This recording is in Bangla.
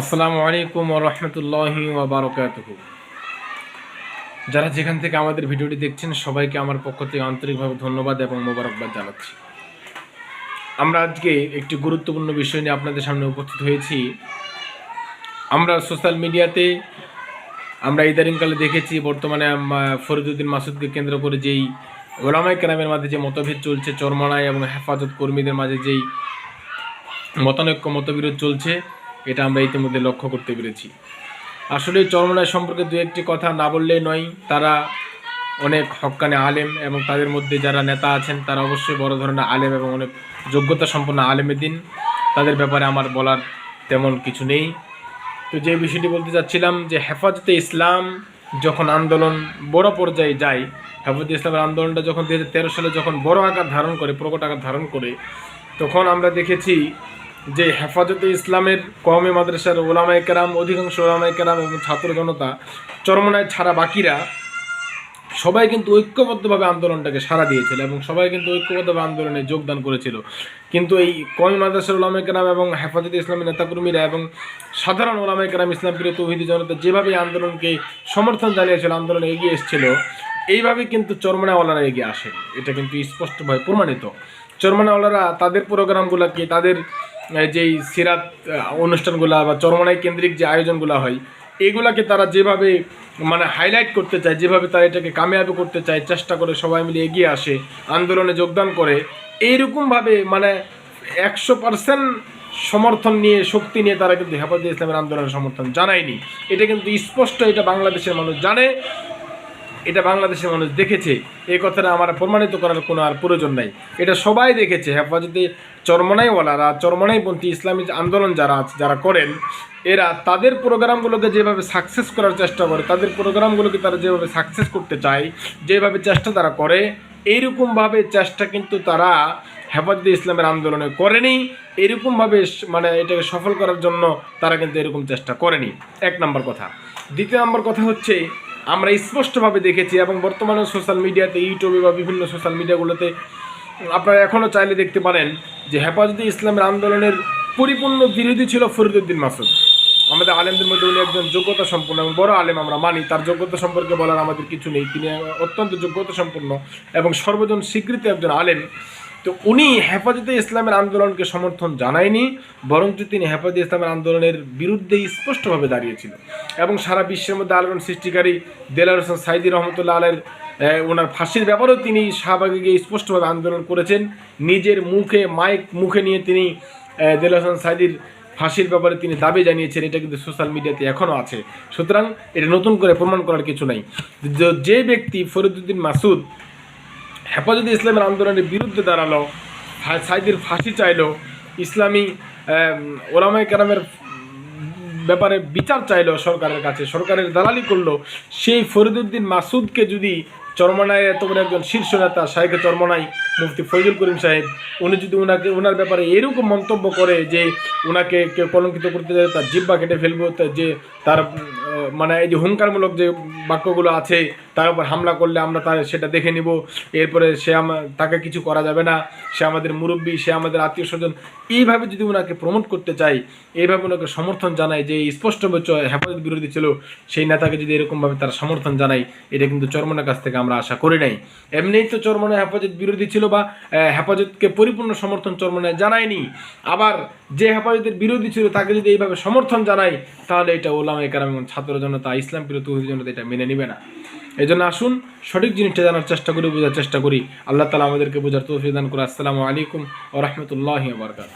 আসসালামু আলাইকুম রহমতুল্লাহি ওবরাকাতুহ যারা যেখান থেকে আমাদের ভিডিওটি দেখছেন, সবাইকে আমার পক্ষ থেকে আন্তরিকভাবে ধন্যবাদ এবং মোবারকবাদ জানাচ্ছি। আমরা আজকে একটি গুরুত্বপূর্ণ বিষয় নিয়ে আপনাদের সামনে উপস্থিত হয়েছি। আমরা সোশ্যাল মিডিয়াতে আমরা ইদানিংকালে দেখেছি, বর্তমানে ফরিদুদ্দিন মাসুদকে কেন্দ্র করে যেই ওলামাই কেরামের মাঝে যে মতভেদ চলছে, চরমনায় এবং হেফাজত কর্মীদের মাঝে যেই মতানৈক্য মতবিরোধ চলছে এটা আমরা ইতিমধ্যে লক্ষ্য করতে পেরেছি। আসলে চরমনায় সম্পর্কে দু একটি কথা না বললেই নয়, তারা অনেক হক্কানে আলেম এবং তাদের মধ্যে যারা নেতা আছেন, তারা অবশ্যই বড় ধরনের আলেম এবং অনেক যোগ্যতা সম্পন্ন আলেমের দিন। তাদের ব্যাপারে আমার বলার তেমন কিছু নেই। তো যে বিষয়টি বলতে চাচ্ছিলাম যে হেফাজতে ইসলাম যখন আন্দোলন বড় পর্যায়ে যায়, হেফাজতে ইসলামের আন্দোলনটা যখন দু হাজার তেরো সালে যখন বড় আকার ধারণ করে, প্রকট আকার ধারণ করে, তখন আমরা দেখেছি যে হেফাজতে ইসলামের কওমি মাদ্রাসার ওলামায় কেরাম, অধিকাংশ ওলামায় কেরাম এবং ছাত্র জনতা চরমনায় ছাড়া বাকিরা সবাই কিন্তু ঐক্যবদ্ধভাবে আন্দোলনটাকে সাড়া দিয়েছিল এবং সবাই কিন্তু ঐক্যবদ্ধভাবে আন্দোলনে যোগদান করেছিল। কিন্তু এই কমি মাদ্রাসার ওলামায় কেরাম এবং হেফাজতে ইসলামের নেতাকর্মীরা এবং সাধারণ ওলামায় কেরাম, ইসলাম প্রিয় তৌহিদি জনতা যেভাবে আন্দোলনকে সমর্থন জানিয়েছিল, আন্দোলনে এগিয়ে এসেছিল এইভাবে কিন্তু চরমনাওয়ালারা এগিয়ে আসেন। এটা কিন্তু স্পষ্টভাবে প্রমাণিত। চরমনাওয়ালারা তাদের প্রোগ্রামগুলোকে, তাদের যেই সিরাত অনুষ্ঠানগুলো বা চরমনাই কেন্দ্রিক যে আয়োজনগুলো হয়, এগুলাকে তারা যেভাবে মানে হাইলাইট করতে চায়, যেভাবে তারা এটাকে কামিয়াবি করতে চায়, চেষ্টা করে সবাই মিলে এগিয়ে আসে, আন্দোলনে যোগদান করে, এইরকমভাবে মানে একশো পার্সেন্ট সমর্থন নিয়ে, শক্তি নিয়ে তারা কিন্তু হেফাজতে ইসলামের আন্দোলনের সমর্থন জানায়নি। এটা কিন্তু স্পষ্ট, এটা বাংলাদেশের মানুষ জানে। এটা বাংলাদেশের মানুষ দেখেছে। এই কথাটা আমার প্রমাণিত করার কোনো আর প্রয়োজন নাই। এটা সবাই দেখেছে, হেফাজতে চরমনাইওয়ালারা, চরমনাইপন্থী ইসলামী আন্দোলন যারা আছে, যারা করেন, এরা তাদের প্রোগ্রামগুলোকে যেভাবে সাকসেস করার চেষ্টা করে, তাদের প্রোগ্রামগুলোকে তারা যেভাবে সাকসেস করতে চায়, যেভাবে চেষ্টা তারা করে, এইরকমভাবে চেষ্টা কিন্তু তারা হেফাজতে ইসলামের আন্দোলনে করেনি। এরকমভাবে মানে এটাকে সফল করার জন্য তারা কিন্তু এরকম চেষ্টা করেনি। এক নম্বর কথা। দ্বিতীয় নম্বর কথা হচ্ছে আমরা স্পষ্টভাবে দেখেছি এবং বর্তমানে সোশ্যাল মিডিয়াতে ইউটিউবে বা বিভিন্ন সোশ্যাল মিডিয়াগুলোতে আপনারা এখনও চাইলে দেখতে পারেন যে হেফাজতে ইসলামের আন্দোলনের পরিপূর্ণ বিরোধী ছিল ফরিদুদ্দিন মাসুদ। আমাদের আলেমদের মধ্যে উনি একজন যোগ্যতা সম্পন্ন এবং বড় আলেম আমরা মানি, তার যোগ্যতা সম্পর্কে বলার আমাদের কিছু নেই। তিনি অত্যন্ত যোগ্যতা সম্পন্ন এবং সর্বজন স্বীকৃত একজন আলেম। তো উনি হেফাজতে ইসলামের আন্দোলনকে সমর্থন জানায়নি, বরঞ্চ তিনি হেফাজতে ইসলামের আন্দোলনের বিরুদ্ধে স্পষ্টভাবে দাঁড়িয়েছিল এবং সারা বিশ্বের মধ্যে আলোড়ন সৃষ্টিকারী দেলার হোসেন সাইদি রহমতুল্লাহ আলের ওনার ফাঁসির ব্যাপারেও তিনি শাহবাগে গিয়ে স্পষ্টভাবে আন্দোলন করেছেন। নিজের মুখে, মাইক মুখে নিয়ে তিনি দেলার হোসেন সাইদির ফাঁসির ব্যাপারে তিনি দাবি জানিয়েছেন, এটা কিন্তু সোশ্যাল মিডিয়াতে এখনও আছে। সুতরাং এটা নতুন করে প্রমাণ করার কিছু নাই। যে ব্যক্তি ফরিদুদ্দিন মাসুদ হেফাজতে ইসলামের আন্দোলনের বিরুদ্ধে দাঁড়াল সাইদির ফাঁসি চাইলো ইসলামী আম, ওলামায়ে কেরামের ব্যাপারে বিচার চাইলো সরকারের কাছে সরকারের দালালি করল। সেই ফরিদুদ্দিন মাসুদকে যদি চরমনায় এত বড় একজন শীর্ষ নেতা শাহেখে চরমনাই মুফতি ফৈজুল করিম সাহেব উনি যদি ওনাকে ওনার ব্যাপারে এরকম মন্তব্য করে যে ওনাকে কেউ কলঙ্কিত করতে যায় তার জিব্বা কেটে ফেলব যে তার মানে এই যে হুঙ্কারমূলক যে বাক্যগুলো আছে, তার উপর হামলা করলে আমরা তার সেটা দেখে নিব। এরপরে সে তাকে কিছু করা যাবে না। সে আমাদের মুরব্বী, সে আমাদের আত্মীয় স্বজন, এইভাবে যদি ওনাকে প্রমোট করতে চাই এইভাবে ওনাকে সমর্থন জানায় যে স্পষ্ট হেফাজত বিরোধী ছিল, সেই নেতাকে যদি এরকমভাবে তারা সমর্থন জানায়, এটা কিন্তু চরমনের কাছ থেকে আমরা আশা করি নাই। এমনিই তো চরমনে হেফাজত বিরোধী ছিল বা হেফাজতকে পরিপূর্ণ সমর্থন চরমনে জানায়নি। আবার যে হেফাজতের বিরোধী ছিল, তাকে যদি এইভাবে সমর্থন জানায়, তাহলে এটা ওলামা কারাম এবং ছাত্র জনতা ইসলাম প্রিয় তৌহিদ জনতা এটা মেনে নেবে না। এই জন্য আসুন, সঠিক জিনিসটা জানার চেষ্টা করি, বোঝার চেষ্টা করি। আল্লাহ তালা আমাদেরকে বোঝার তৌফিক দান করে আসসালামু আলাইকুম ও রহমতুল্লাহ বারকাত